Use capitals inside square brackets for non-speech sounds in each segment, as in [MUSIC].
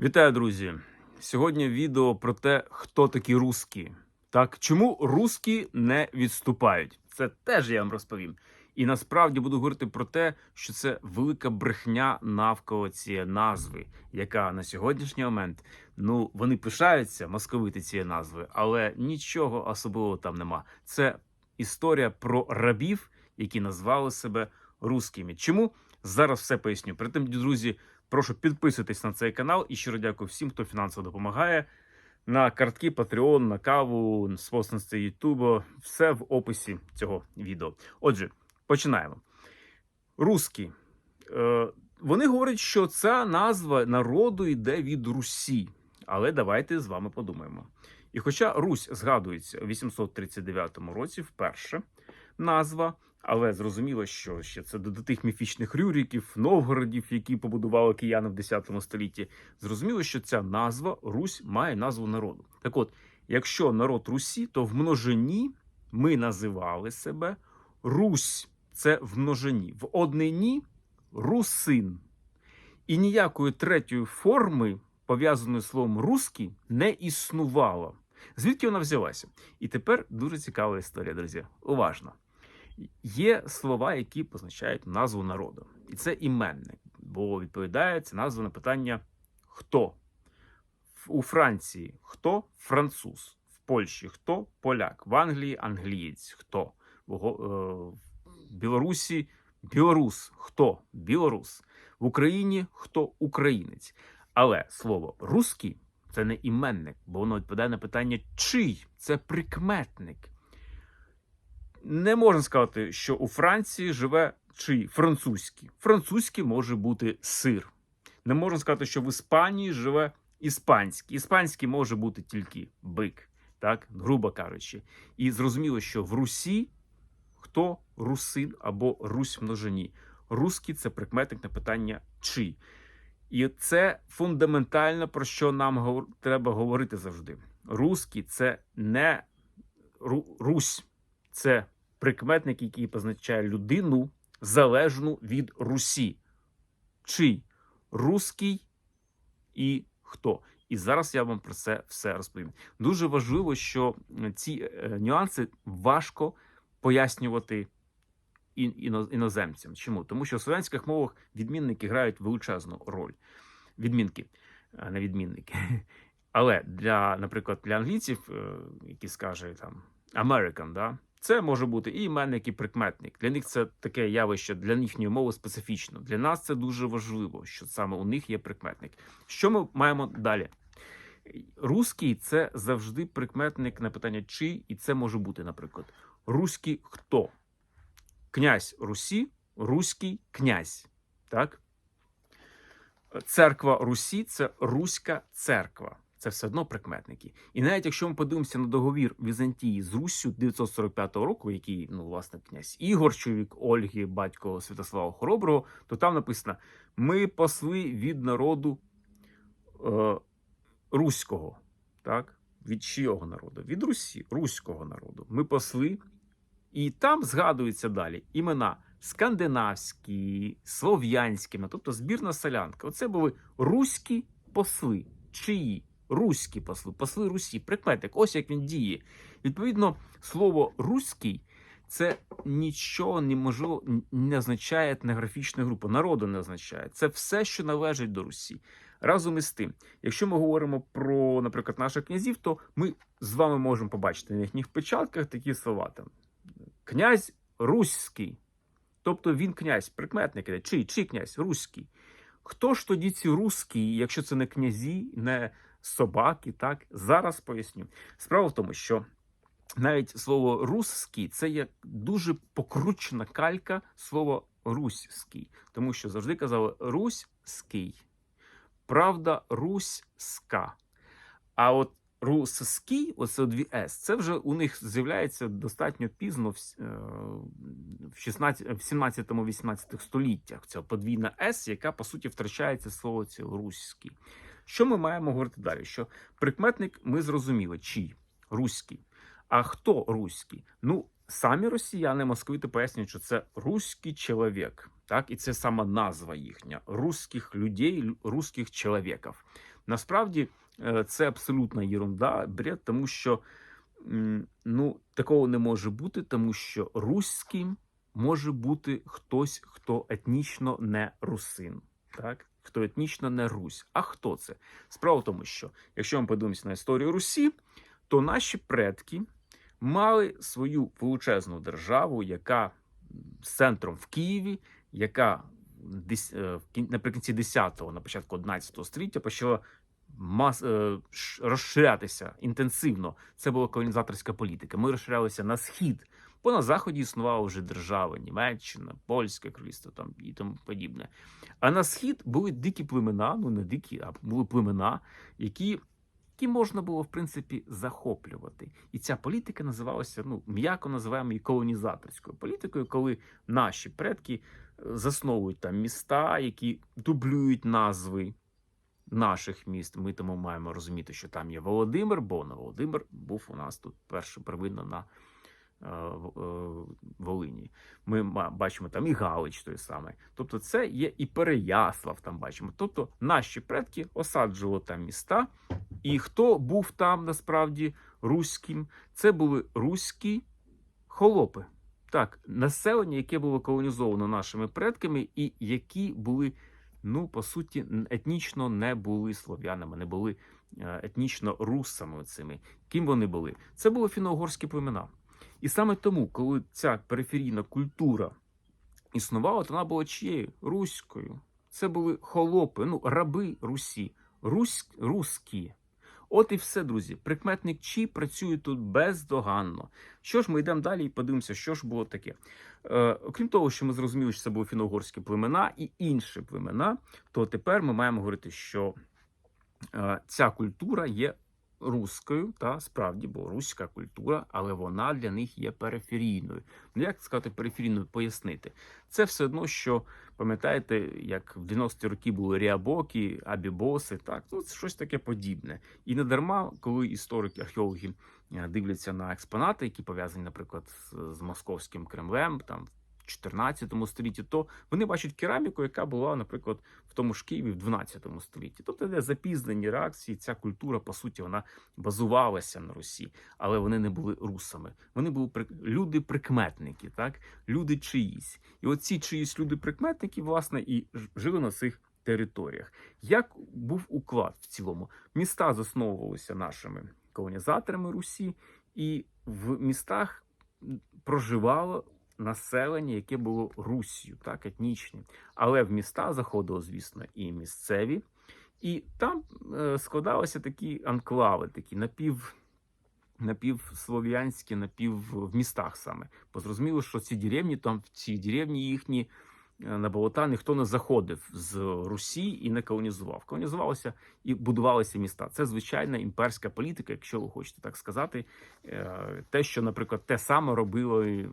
Вітаю, друзі! Сьогодні відео про те, хто такі русські. Так, чому русські не відступають? Це теж я вам розповім. І насправді буду говорити про те, що це велика брехня навколо цієї назви, яка на сьогоднішній момент ну вони пишаються московити цієї назви, але нічого особливого там нема. Це історія про рабів, які назвали себе русскими. Чому зараз все поясню? Притим, друзі, прошу підписуйтесь на цей канал і щиро дякую всім, хто фінансово допомагає. На картки Patreon, на каву, спонсорство Ютубу, все в описі цього відео. Отже, починаємо. Русські. Е, вони говорять, що ця назва народу йде від Русі. Але давайте з вами подумаємо. І хоча Русь згадується у 839 році вперше назва, але зрозуміло, що ще це до тих міфічних рюриків, Новгородів, які побудували кияни в 10 столітті. Зрозуміло, що ця назва Русь має назву народу. Так от, якщо народ Русі, то в множині ми називали себе Русь. Це в множині. В однині русин. І ніякої третьої форми, пов'язаної словом русський, не існувало. Звідки вона взялася? І тепер дуже цікава історія, друзі. Уважно. Є слова, які позначають назву народу. І це іменник, бо відповідає ця назва на питання хто. У Франції хто? Француз, в Польщі хто? Поляк, в Англії англієць, хто? В е, Білорусі білорус, хто? Білорус, в Україні хто? Українець. Але слово русський це не іменник, бо воно відповідає на питання чий? Це прикметник. Не можна сказати, що у Франції живе чий французький. Французький може бути сир. Не можна сказати, що в Іспанії живе іспанський. Іспанський може бути тільки бик, так, грубо кажучи. І зрозуміло, що в Русі хто русин або Русь множині. Русський це прикметник на питання чий. І це фундаментально про що нам треба говорити завжди. Русський це не Ру- Русь, це прикметник, який позначає людину залежну від Русі. Чий? Руський і хто? І зараз я вам про це все розповім. Дуже важливо, що ці е, нюанси важко пояснювати іноземцям. Чому? Тому що в слов'янських мовах відмінники грають величезну роль. Відмінки, не відмінники. [LAUGHS] Але для, наприклад, для англійців, е, які скаже там American, да, це може бути і іменник, і прикметник. Для них це таке явище для їхньої мови специфічно. Для нас це дуже важливо, що саме у них є прикметник. Що ми маємо далі? Руський це завжди прикметник на питання чий, і це може бути, наприклад, руський хто? Князь Русі, руський князь. Так? Церква Русі це Руська церква. Це все одно прикметники. І навіть якщо ми подивимося на договір Візантії з Руссю 945 року, який, ну, власне, князь Ігор, чоловік Ольги, батько Святослава Хороброго, то там написано: ми посли від народу е, руського. Так? Від чийого народу? Від Русі, руського народу. Ми посли, і там згадуються далі імена скандинавські, слов'янські, тобто збірна селянка. Оце були руські посли. Чиї? Руські посли, посли Русі, прикметник, ось як він діє. Відповідно, слово руський це нічого неможливо не означає етнографічну групу, народу не означає. Це все, що належить до Русі. Разом із тим, якщо ми говоримо про, наприклад, наших князів, то ми з вами можемо побачити на їхніх печатках такі слова там. Князь Руський. Тобто він князь, прикметник, чий, чий князь, руський. Хто ж тоді ці руські, якщо це не князі, не собаки, так? Зараз поясню. Справа в тому, що навіть слово русський це є дуже покручена калька слова руський, тому що завжди казали руський. Правда, руська. А от русський, оце дві С, це вже у них з'являється достатньо пізно в, с- е, в 16, в 17-18 століттях. Ця подвійна С, яка по суті втрачається слово це руський. Що ми маємо говорити далі? Що прикметник ми зрозуміли, чий руський. А хто руський? Ну, самі росіяни, московити пояснюють, що це руський чоловік. Так, і це сама назва їхня русських людей, лю- русських чоловіків. Насправді е, це абсолютна єрунда, бред, тому що ну, такого не може бути, тому що руським може бути хтось, хто етнічно не русин. Так? Хто етнічно не Русь. А хто це? Справа в тому, що якщо ми подивимося на історію Русі, то наші предки мали свою величезну державу, яка з центром в Києві, яка е, наприкінці 10-го, на початку 11 століття почала мас, е, розширятися інтенсивно. Це була колонізаторська політика. Ми розширялися на схід, бо на заході існувала вже держава Німеччина, Польське королівство там і тому подібне. А на схід були дикі племена, ну не дикі, а були племена, які, які можна було в принципі захоплювати. І ця політика називалася, ну м'яко називаємо її колонізаторською політикою, коли наші предки е, засновують там міста, які дублюють назви наших міст. Ми тому маємо розуміти, що там є Володимир, бо на Володимир був у нас тут перше первинно на Волині. Ми бачимо там і Галич той самий. Тобто, це є і Переяслав, там бачимо. Тобто, наші предки осаджували там міста. І хто був там насправді руським? Це були руські холопи. Так, населення, яке було колонізовано нашими предками, і які були, ну, по суті, етнічно не були слов'янами, не були е, етнічно русами цими. Ким вони були? Це були фіно-угорські племена. І саме тому, коли ця периферійна культура існувала, то вона була чиєю? Руською. Це були холопи, ну, раби Русі, Русь, русські. От і все, друзі. Прикметник чи працює тут бездоганно. Що ж, ми йдемо далі і подивимося, що ж було таке. Е, окрім того, що ми зрозуміли, що це були фіно-угорські племена і інші племена, то тепер ми маємо говорити, що е, ця культура є руською, та справді, бо руська культура, але вона для них є периферійною. Ну, як сказати, периферійною пояснити? Це все одно, що пам'ятаєте, як в 90-ті роки були ріабоки, абібоси, так ну це щось таке подібне. І не дарма, коли історики, археологи е, дивляться на експонати, які пов'язані, наприклад, з, московським Кремлем, там 14 столітті, то вони бачать кераміку, яка була, наприклад, в тому ж Києві в 12 столітті. Тобто, де запізнені реакції, ця культура, по суті, вона базувалася на Русі, але вони не були русами. Вони були прик- люди-прикметники, так люди чиїсь. І оці чиїсь люди-прикметники, власне, і жили на цих територіях. Як був уклад в цілому? Міста засновувалися нашими колонізаторами Русі, і в містах проживало населення, яке було Руссю, так, етнічні. Але в міста заходило, звісно, і місцеві, і там е, складалися такі анклави, такі напів. Напівслов'янські, напів в містах саме. Бо зрозуміло, що ці деревні, там ці деревні їхні на болота ніхто не заходив з Русі і не колонізував. Колонізувалося і будувалися міста. Це звичайна імперська політика, якщо ви хочете так сказати. Е, Те, що, наприклад, те саме робили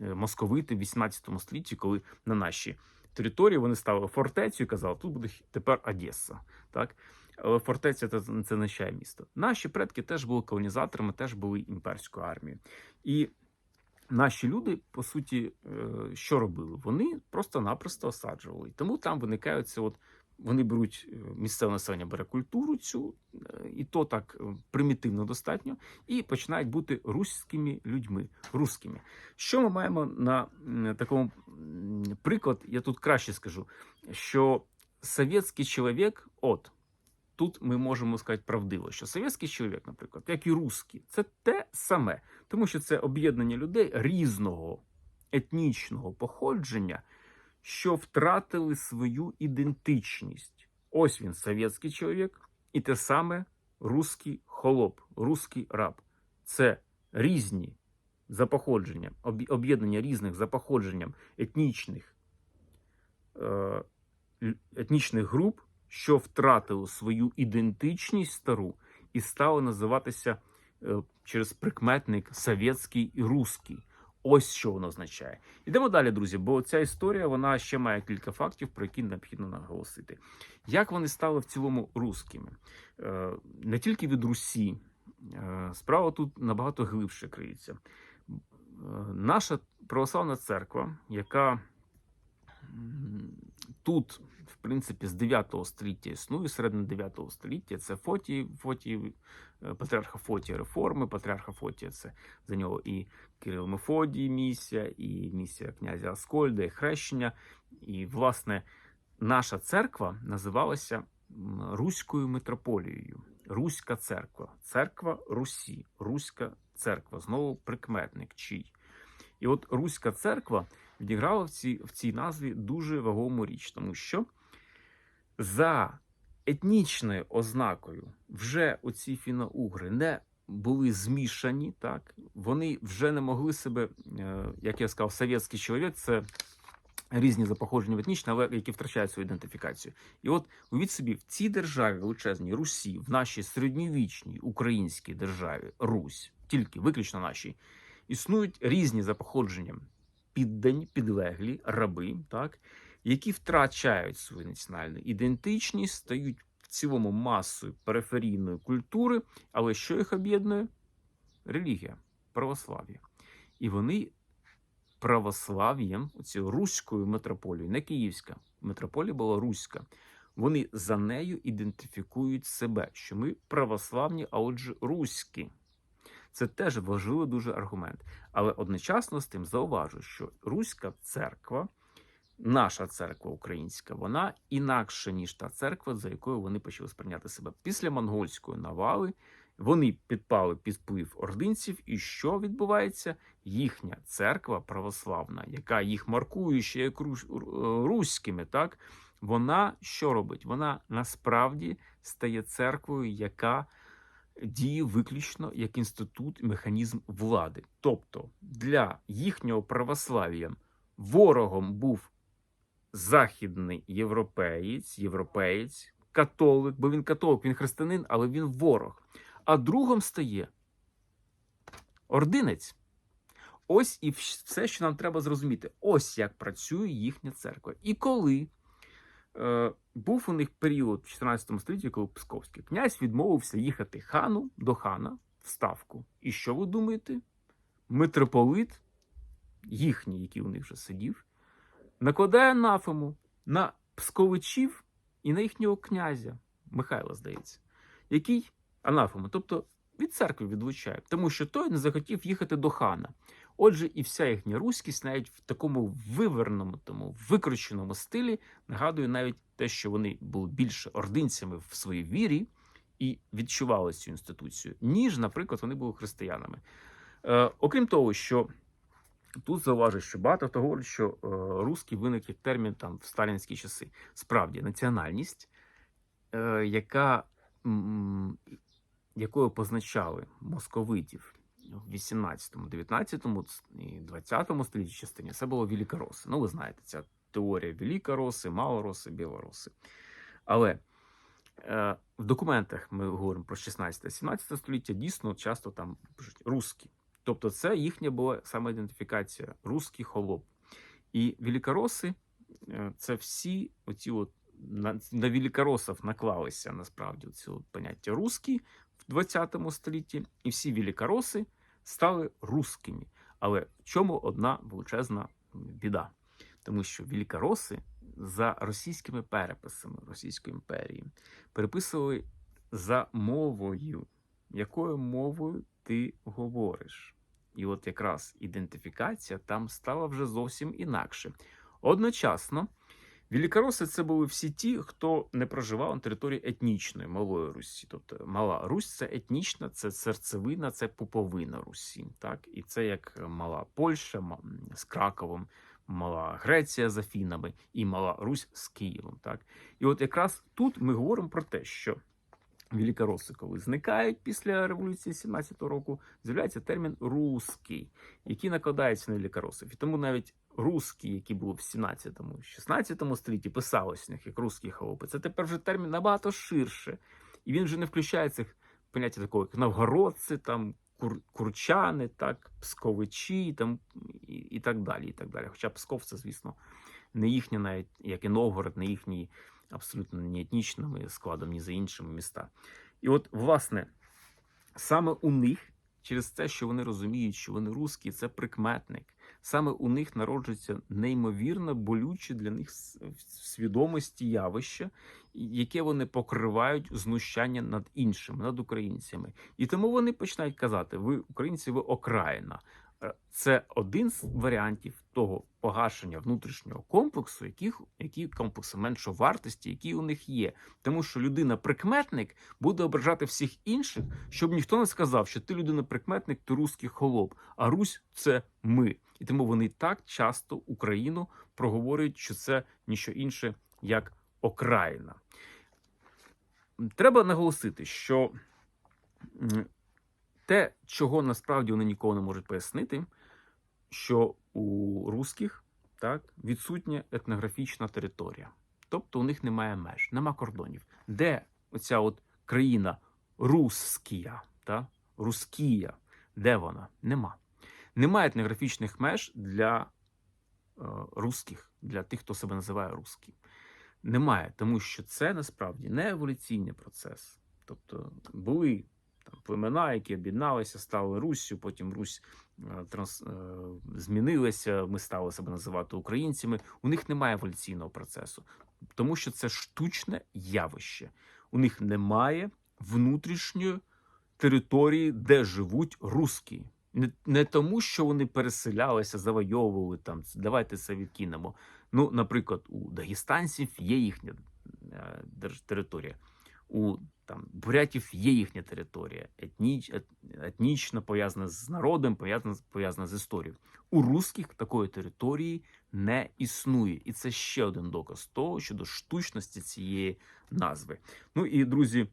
е, московити в 18 столітті, коли на наші території вони ставили фортецю і казали, тут буде тепер Одеса. Так? Але фортеця це, не означає місто. Наші предки теж були колонізаторами, теж були імперською армією. І наші люди, по суті, е, що робили? Вони просто-напросто осаджували. Тому там виникають це от. Вони беруть е, місцеве населення бере культуру цю, е, і то так примітивно достатньо, і починають бути руськими людьми. Русскими. Що ми маємо на такому приклад? Я тут краще скажу, що совєтський чоловік, от тут ми можемо сказати правдиво, що совєтський чоловік, наприклад, як і русський, це те саме, тому що це об'єднання людей різного етнічного походження, що втратили свою ідентичність. Ось він, совєтський чоловік, і те саме русський холоп, русський раб. Це різні за походженням, об'єднання різних за походженням етнічних, е, етнічних груп, що втратили свою ідентичність стару і стали називатися е, через прикметник совєтський і русський. Ось що воно означає. Ідемо далі, друзі, бо ця історія вона ще має кілька фактів, про які необхідно наголосити. Як вони стали в цілому русскими? Е, Не тільки від Русі, е, справа тут набагато глибше криється. Наша православна церква, яка тут, в принципі, з 9 століття існує, середини 9 століття це Фотій, Фотій, е, патріарха Фотія реформи, патріарха Фотія це за нього і Кирил Мефодій місія, і місія князя Аскольда, і хрещення. І, власне, наша церква називалася Руською митрополією. Руська церква, церква Русі, Руська церква, знову прикметник чий. І от Руська церква відіграла в цій, в цій назві дуже вагому річ, тому що за етнічною ознакою вже оці фіно-угри не були змішані, так вони вже не могли себе, е, як я сказав, совєтський чоловік це різні за походженням етнічні, але які втрачають свою ідентифікацію. І от уявіть собі, в цій державі величезній Русі, в нашій середньовічній українській державі Русь, тільки виключно нашій, існують різні за походженням піддані, підлеглі, раби, так, які втрачають свою національну ідентичність, стають в цілому масою периферійної культури, але що їх об'єднує? Релігія, православ'я. І вони православ'ям, оцією руською митрополією, не київська, митрополія була руська. Вони за нею ідентифікують себе, що ми православні, а отже, руські. Це теж важливий дуже аргумент. Але одночасно з тим зауважу, що Руська церква, наша церква українська, вона інакша, ніж та церква, за якою вони почали сприйняти себе. Після монгольської навали вони підпали під вплив ординців, і що відбувається? Їхня церква православна, яка їх маркує ще як рус- руськими, так вона що робить? Вона насправді стає церквою, яка діє виключно як інститут і механізм влади. Тобто для їхнього православ'я ворогом був західний європеєць, європеєць, католик, бо він католик, він християнин, але він ворог. А другом стає ординець. Ось і все, що нам треба зрозуміти. Ось як працює їхня церква. І коли е, був у них період в 14 столітті, коли Псковський князь відмовився їхати хану до хана в ставку. І що ви думаєте? Митрополит, їхній, який у них вже сидів, накладає анафему на псковичів і на їхнього князя, Михайла, здається, який анафему, тобто від церкви відлучає, тому що той не захотів їхати до хана. Отже, і вся їхня руськість навіть в такому виверному, тому викрученому стилі нагадує навіть те, що вони були більше ординцями в своїй вірі і відчували цю інституцію, ніж, наприклад, вони були християнами. Е, окрім того, що тут зауважу, що багато хто говорить, що е, русський виник як термін там в сталінські часи. Справді, національність, е, яка, якою позначали московитів в 18, 19 і 20 столітті частині, це було великороси. Ну, ви знаєте, ця теорія великороси, малороси, білороси. Але е, в документах ми говоримо про 16-17 століття, дійсно часто там пишуть русські. Тобто, це їхня була самоідентифікація, русський холоп. І великороси е, це всі оці от на, на великоросів наклалися насправді ці поняття русські в 20 столітті, і всі великороси стали русскими. Але в чому одна величезна біда? Тому що великороси за російськими переписами Російської імперії переписували за мовою, якою мовою ти говориш. І от якраз ідентифікація там стала вже зовсім інакше. Одночасно, великороси це були всі ті, хто не проживав на території етнічної малої Русі. Тобто мала Русь це етнічна, це серцевина, це пуповина Русі. Так? І це як мала Польща з Краковом, мала Греція з Афінами і мала Русь з Києвом. Так? І от якраз тут ми говоримо про те, що великороси, коли зникають після революції 17-го року, з'являється термін «русський», який накладається на великоросів. І тому навіть русські, які були в 17-му, 16 столітті, писалось в них як русські холопи. Це тепер вже термін набагато ширше. І він вже не включає цих поняття такого, як новгородці, там, кур, курчани, так, псковичі там, і, і так далі. і так далі. Хоча Псков це, звісно, не їхня, навіть як і Новгород, не їхній абсолютно не етнічними складом, ні за іншими міста. І от, власне, саме у них, через те, що вони розуміють, що вони русські, це прикметник. саме у них народжується неймовірно болюче для них свідомості явище, яке вони покривають знущання над іншими, над українцями. І тому вони починають казати: ви українці, ви окраїна. Е, Це один з варіантів того погашення внутрішнього комплексу, яких, які комплекси меншовартості, які у них є. Тому що людина-прикметник буде ображати всіх інших, щоб ніхто не сказав, що ти людина-прикметник, ти русський холоп, а Русь це ми. І тому вони так часто Україну проговорюють, що це ніщо інше як окраїна. Треба наголосити, що те, чого насправді вони ніколи не можуть пояснити, що у русських так, відсутня етнографічна територія. Тобто у них немає меж, нема кордонів. Де оця от країна Рускія, та? Рускія, де вона? Нема. Немає етнографічних меж для е, русських, для тих, хто себе називає русський. Немає, тому що це насправді не еволюційний процес. Тобто були там племена, які об'єдналися, стали Руссю, потім Русь е, транс, е, змінилася, ми стали себе називати українцями. У них немає еволюційного процесу, тому що це штучне явище. У них немає внутрішньої території, де живуть русські. Не, тому, що вони переселялися, завойовували там. Давайте це відкинемо. Ну, наприклад, у дагестанців є їхня е, територія, у там бурятів є їхня територія, етніч, ет, етнічно пов'язана з народом, пов'язана пов'язана з історією. У русських такої території не існує, і це ще один доказ того щодо штучності цієї назви. Ну і друзі,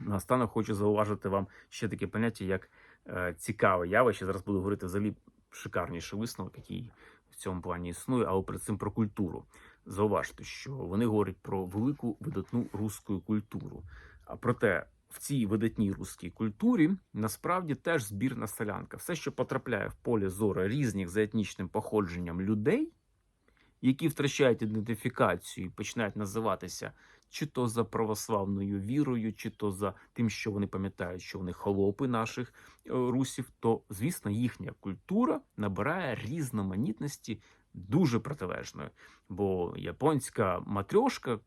наостанок хочу зауважити вам ще таке поняття, як е, цікаве явище. Зараз буду говорити взагалі шикарніший висновок, який в цьому плані існує, але перед цим про культуру. Зауважте, що вони говорять про велику видатну руську культуру. А проте в цій видатній руській культурі насправді теж збірна селянка. Все, що потрапляє в поле зору різних за етнічним походженням людей, які втрачають ідентифікацію і починають називатися чи то за православною вірою, чи то за тим, що вони пам'ятають, що вони холопи наших е, русів, то звісно їхня культура набирає різноманітності дуже протилежної. Бо японська матрьошка, е,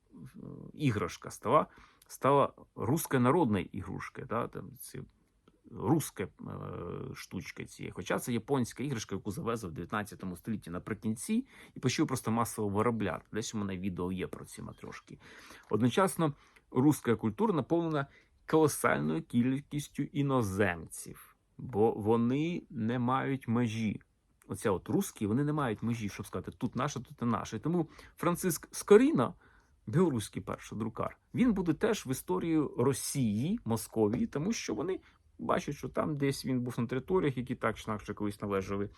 іграшка стала, стала руською народною ігрушкою. Да? Там ці руська е, штучка цієї. Хоча це японська іграшка, яку завезли в 19 столітті наприкінці, і почали просто масово виробляти. Десь у мене відео є про ці матрьошки. Одночасно, руська культура наповнена колосальною кількістю іноземців, бо вони не мають межі. Оця от русські, вони не мають межі, щоб сказати, тут наше, тут не наше. Тому Франциск Скоріна, білоруський перший друкар, він буде теж в історію Росії, Московії, тому що вони бачать, що там десь він був на територіях, які так чи інакше колись належали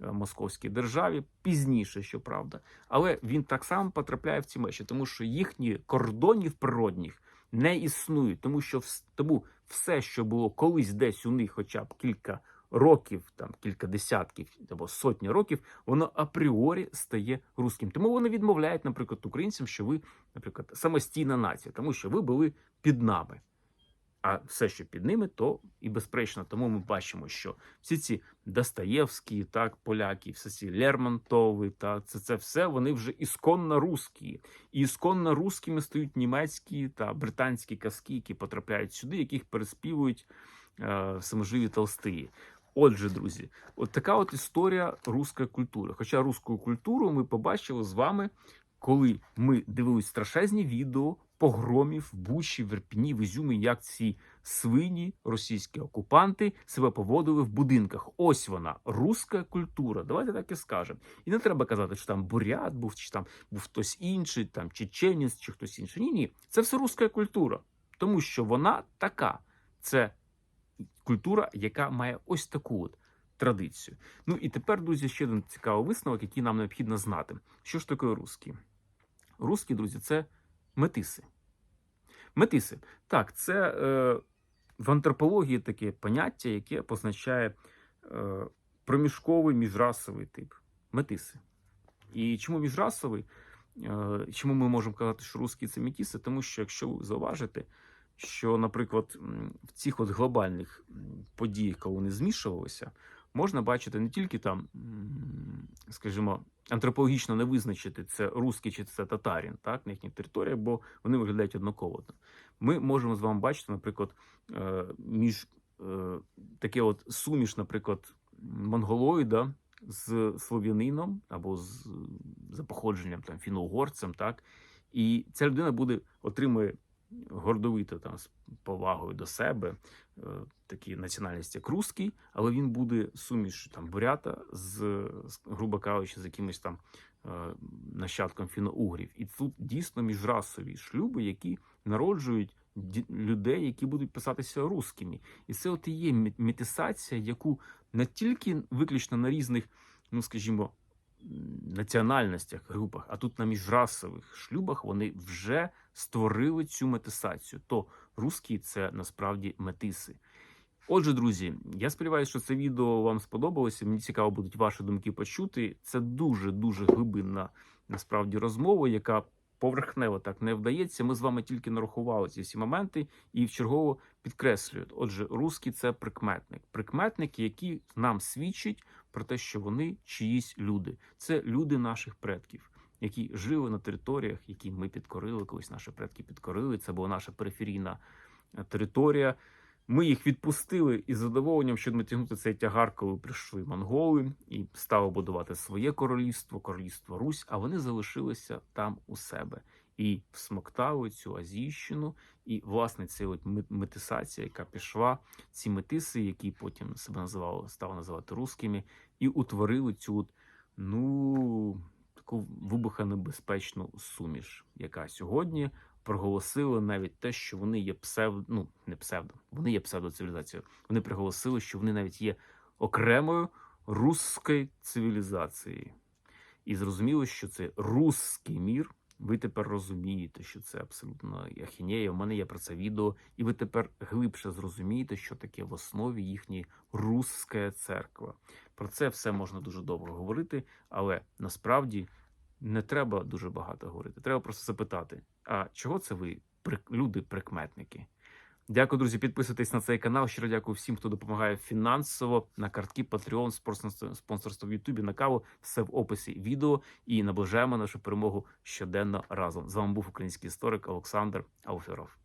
е, московській державі, пізніше, щоправда. Але він так само потрапляє в ці межі, тому що їхні кордонів природних не існують, тому що тому все, що було колись десь у них, хоча б кілька років, там кілька десятків або сотні років, воно апріорі стає руським. Тому вони відмовляють, наприклад, українцям, що ви, наприклад, самостійна нація, тому що ви були під нами. А все, що під ними, то і безперечно. Тому ми бачимо, що всі ці Достоєвські, так, поляки, всі ці Лермонтови, та це, це все вони вже ісконно русські. І ісконно русскими стають німецькі та британські казки, які потрапляють сюди, яких переспівують е, саможиві толстиї. Отже, друзі, от така от історія руської культури. Хоча руську культуру ми побачили з вами, коли ми дивились страшезні відео погромів Бучі, в в Ізюмі, як ці свині, російські окупанти себе поводили в будинках. Ось вона, руська культура. Давайте так і скажемо. І не треба казати, що там бурят був, чи там був хтось інший, там чеченець, чи хтось інший. Ні, ні, це все руська культура, тому що вона така. Це культура, яка має ось таку от традицію. Ну і тепер, друзі, ще один цікавий висновок, який нам необхідно знати. Що ж таке русські? Русські, друзі, це метиси. Метиси. Так, це е, в антропології таке поняття, яке позначає е, проміжковий міжрасовий тип. Метиси. І чому міжрасовий? Е, чому ми можемо казати, що русські це метиси? Тому що, якщо ви зауважите, що, наприклад, в цих от глобальних подіях, коли вони змішувалися, можна бачити не тільки там, скажімо, антропологічно не визначити, це русський чи це татарин, так, на їхній території, бо вони виглядають однаково. Ми можемо з вами бачити, наприклад, е, між е, таке от суміш, наприклад, монголоїда з слов'янином або з за походженням там фіно-угорцем, так, і ця людина буде отримує гордовито там з повагою до себе е, такі національності, як русський, але він буде суміш там бурята з, грубо кажучи, з якимось там е, нащадком фіно-угрів. І тут дійсно міжрасові шлюби, які народжують людей, які будуть писатися русскими. І це от і є метисація, яку не тільки виключно на різних, ну скажімо, національностях, групах, а тут на міжрасових шлюбах вони вже створили цю метисацію. То русські це насправді метиси. Отже, друзі, я сподіваюся, що це відео вам сподобалося. Мені цікаво будуть ваші думки почути. Це дуже дуже глибинна насправді розмова, яка поверхнево так не вдається. Ми з вами тільки нарахували ці всі моменти і вчергово підкреслюють. Отже, русський це прикметник. Прикметник, який нам свідчить про те, що вони чиїсь люди. Це люди наших предків, які жили на територіях, які ми підкорили, колись наші предки підкорили. Це була наша периферійна е, територія. Ми їх відпустили із задоволенням, щоб не тягнути цей тягар, коли прийшли монголи і стали будувати своє королівство, королівство Русь, а вони залишилися там у себе і всмоктали цю азійщину. І власне це от мет- метисація, яка пішла, ці метиси, які потім себе називали, стали називати русскими, і утворили цю от, ну таку вибухонебезпечну суміш, яка сьогодні проголосила навіть те, що вони є псевдо, ну не псевдо, вони є псевдоцивілізацією. Вони приголосили, що вони навіть є окремою русською цивілізацією. І зрозуміло, що це русський мір. Ви тепер розумієте, що це абсолютно ахінея. У мене є про це відео, і ви тепер глибше зрозумієте, що таке в основі їхньої русська церква. Про це все можна дуже довго говорити, але насправді не треба дуже багато говорити. Треба просто запитати: а чого це ви, прик- люди, прикметники? Дякую, друзі. Підписуйтесь на цей канал. Щиро дякую всім, хто допомагає фінансово на картки, Patreon, спонсорство- в Ютубі, на каву. Все в описі відео. І наближаємо нашу перемогу щоденно разом. З вами був український історик Олександр Ауферов.